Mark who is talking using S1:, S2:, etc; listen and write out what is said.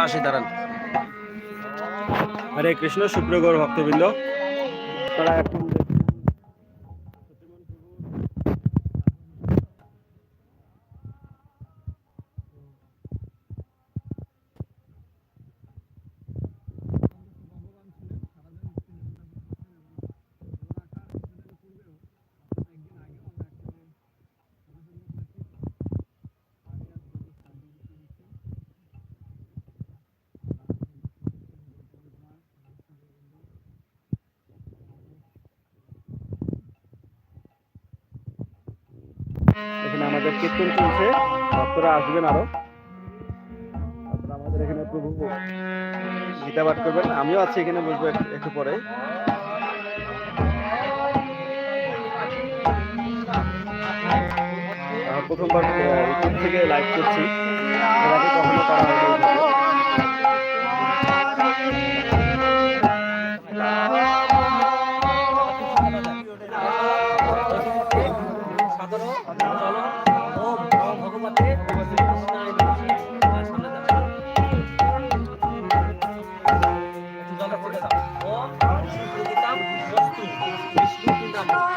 S1: পাশে দাঁড়ান।
S2: হরে কৃষ্ণ শুক্রগর ভক্তবৃন্দ তারা এখন এখানে আমাদের কীর্তন চলছে। আসবেন আরও। আমাদের এখানে প্রভু গীতা পাঠ করবেন। আমিও আছি এখানে, বসবো একটু- পরে প্রথমবার থেকে লাইভ করছি। কখনো করা